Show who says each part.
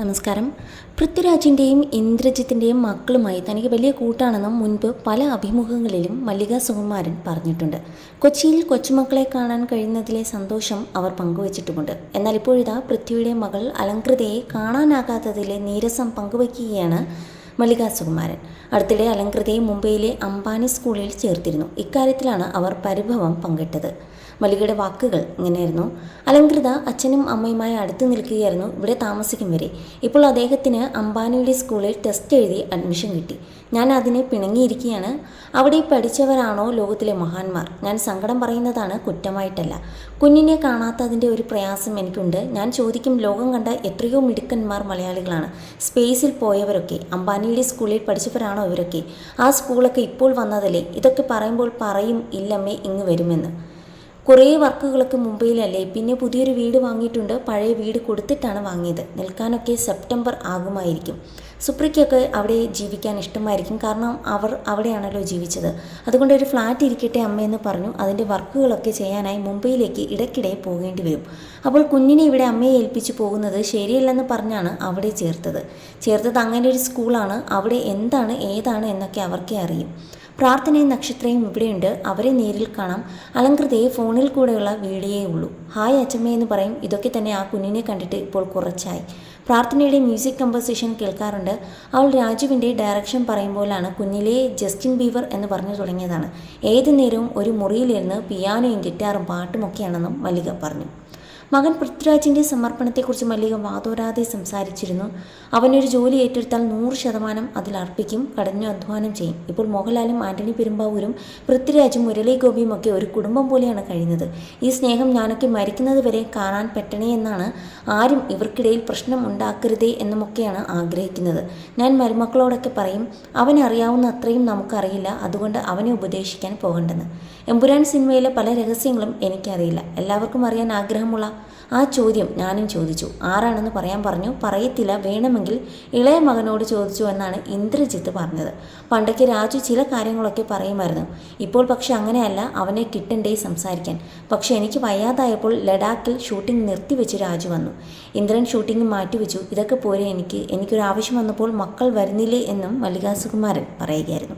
Speaker 1: നമസ്കാരം. പൃഥ്വിരാജിന്റെയും ഇന്ദ്രജിത്തിന്റെയും മക്കളുമായി തനിക്ക് വലിയ കൂട്ടാണെന്നും മുൻപ് പല അഭിമുഖങ്ങളിലും മല്ലിക സുകുമാരൻ പറഞ്ഞിട്ടുണ്ട്. കൊച്ചിയിൽ കൊച്ചുമക്കളെ കാണാൻ കഴിയുന്നതിലെ സന്തോഷം അവർ പങ്കുവച്ചിട്ടുമുണ്ട്. എന്നാൽ ഇപ്പോഴിതാ പൃഥ്വിയുടെ മകൾ അലങ്കൃതയെ കാണാനാകാത്തതിലെ നീരസം പങ്കുവയ്ക്കുകയാണ് മല്ലിക സുകുമാരൻ അടുത്തിടെ അലങ്കൃതയെ മുംബൈയിലെ അംബാനി സ്കൂളിൽ ചേർത്തിരുന്നു. ഇക്കാര്യത്തിലാണ് അവർ പരിഭവം പങ്കിട്ടത്. മല്ലികയുടെ വാക്കുകൾ ഇങ്ങനെയായിരുന്നു. അലങ്കൃത അച്ഛനും അമ്മയുമായി അടുത്ത് നിൽക്കുകയായിരുന്നു ഇവിടെ താമസിക്കും വരെ. ഇപ്പോൾ അദ്ദേഹത്തിന് അംബാനിയുടെ സ്കൂളിൽ ടെസ്റ്റ് എഴുതി അഡ്മിഷൻ കിട്ടി. ഞാൻ അതിനെ പിണങ്ങിയിരിക്കുകയാണ്. അവിടെ പഠിച്ചവരാണോ ലോകത്തിലെ മഹാന്മാർ? ഞാൻ സങ്കടം പറയുന്നതാണ് കുറ്റമായിട്ടല്ല. കുഞ്ഞിനെ കാണാത്തതിന്റെ ഒരു പ്രയാസം എനിക്കുണ്ട്. ഞാൻ ചോദിക്കും ലോകം കണ്ട എത്രയോ മിടുക്കന്മാർ മലയാളികളാണ്. സ്പേസിൽ പോയവരൊക്കെ അംബാനിയുടെ സ്കൂളിൽ പഠിച്ചവരാണോ ഇവരൊക്കെ? ആ സ്കൂളൊക്കെ ഇപ്പോൾ വന്നതല്ലേ? ഇതൊക്കെ പറയുമ്പോൾ പറയും ഇല്ലമ്മേ ഇങ്ങ് വരുമെന്ന്. കുറേ വർക്കുകളൊക്കെ മുംബൈയിലല്ലേ? പിന്നെ പുതിയൊരു വീട് വാങ്ങിയിട്ടുണ്ട്. പഴയ വീട് കൊടുത്തിട്ടാണ് വാങ്ങിയത്. നിൽക്കാനൊക്കെ സെപ്റ്റംബർ ആകുമായിരിക്കും. സുപ്രിക്കൊക്കെ അവിടെ ജീവിക്കാൻ ഇഷ്ടമായിരിക്കും. കാരണം അവർ അവിടെയാണല്ലോ ജീവിച്ചത്. അതുകൊണ്ട് ഒരു ഫ്ലാറ്റ് ഇരിക്കട്ടെ അമ്മയെന്ന് പറഞ്ഞു. അതിന്റെ വർക്കുകളൊക്കെ ചെയ്യാനായി മുംബൈയിലേക്ക് ഇടയ്ക്കിടെ പോകേണ്ടി വരും. അപ്പോൾ കുഞ്ഞിനെ ഇവിടെ അമ്മയെ ഏൽപ്പിച്ചു പോകുന്നത് ശരിയല്ലെന്ന് പറഞ്ഞാണ് അവിടെ ചേർത്തത്. ചേർത്തത് അങ്ങനെ ഒരു സ്കൂളാണ്. അവിടെ എന്താണ് ഏതാണ് എന്നൊക്കെ അവർക്കേ അറിയും. പ്രാർത്ഥനയും നക്ഷത്രയും ഇവിടെയുണ്ട്. അവരെ നേരിൽ കാണാം. അലങ്കൃതയെ ഫോണിൽ കൂടെയുള്ള വീഡിയോയേ ഉള്ളൂ. ഹായ് അച്ചമ്മ എന്ന് പറയും. ഇതൊക്കെ തന്നെ ആ കുഞ്ഞിനെ കണ്ടിട്ട് ഇപ്പോൾ കുറച്ചായി. പ്രാർത്ഥനയുടെ മ്യൂസിക് കമ്പോസിഷൻ കേൾക്കാറുണ്ട്. അവൾ രാജുവിന്റെ ഡയറക്ഷൻ പറയുമ്പോഴാണ് കുഞ്ഞിലെ ജസ്റ്റിൻ ബീവർ എന്ന് പറഞ്ഞു തുടങ്ങിയതാണ്. ഏതു നേരവും ഒരു മുറിയിലിരുന്ന് പിയാനോയും ഗിറ്റാറും പാട്ടുമൊക്കെയാണെന്നും മല്ലിക പറഞ്ഞു. മകൻ പൃഥ്വിരാജിന്റെ സമർപ്പണത്തെക്കുറിച്ച് മല്ലിക വാതോരാതെ സംസാരിച്ചിരുന്നു. അവനൊരു ജോലി ഏറ്റെടുത്താൽ നൂറ് ശതമാനം അതിൽ അർപ്പിക്കും കടഞ്ഞു അധ്വാനം ചെയ്യും. ഇപ്പോൾ മോഹൻലാലും ആന്റണി പെരുമ്പാവൂരും പൃഥ്വിരാജും മുരളി ഗോപിയും ഒക്കെ ഒരു കുടുംബം പോലെയാണ് കഴിയുന്നത്. ഈ സ്നേഹം ഞാനൊക്കെ മരിക്കുന്നത് വരെ കാണാൻ പറ്റണേ എന്നാണ് ആരും ഇവർക്കിടയിൽ പ്രശ്നം ഉണ്ടാക്കരുതേ എന്നുമൊക്കെയാണ് ആഗ്രഹിക്കുന്നത്. ഞാൻ മരുമക്കളോടൊക്കെ പറയും അവനറിയാവുന്ന അത്രയും നമുക്കറിയില്ല അതുകൊണ്ട് അവനെ ഉപദേശിക്കാൻ പോകണ്ടെന്ന്. എമ്പുരാൻ സിനിമയിലെ പല രഹസ്യങ്ങളും എനിക്കറിയില്ല. എല്ലാവർക്കും അറിയാൻ ആഗ്രഹമുള്ള ആ ചോദ്യം ഞാനും ചോദിച്ചു. ആരാണെന്ന് പറയാൻ പറഞ്ഞു. പറയത്തില്ല വേണമെങ്കിൽ ഇളയ മകനോട് ചോദിച്ചു എന്നാണ് ഇന്ദ്രജിത്ത് പറഞ്ഞത്. പണ്ടൊക്കെ രാജു ചില കാര്യങ്ങളൊക്കെ പറയുമായിരുന്നു. ഇപ്പോൾ പക്ഷെ അങ്ങനെയല്ല അവനെ കിട്ടണ്ടേ സംസാരിക്കാൻ. പക്ഷെ എനിക്ക് വയ്യാതായപ്പോൾ ലഡാക്കിൽ ഷൂട്ടിംഗ് നിർത്തിവെച്ച് രാജു വന്നു. ഇന്ദ്രൻ ഷൂട്ടിംഗ് മാറ്റിവെച്ചു. ഇതൊക്കെ പോരെ എനിക്ക്? എനിക്കൊരു ആവശ്യം വന്നപ്പോൾ മക്കൾ വരുന്നില്ലേ എന്നും മല്ലികാസുകുമാരൻ പറയുകയായിരുന്നു.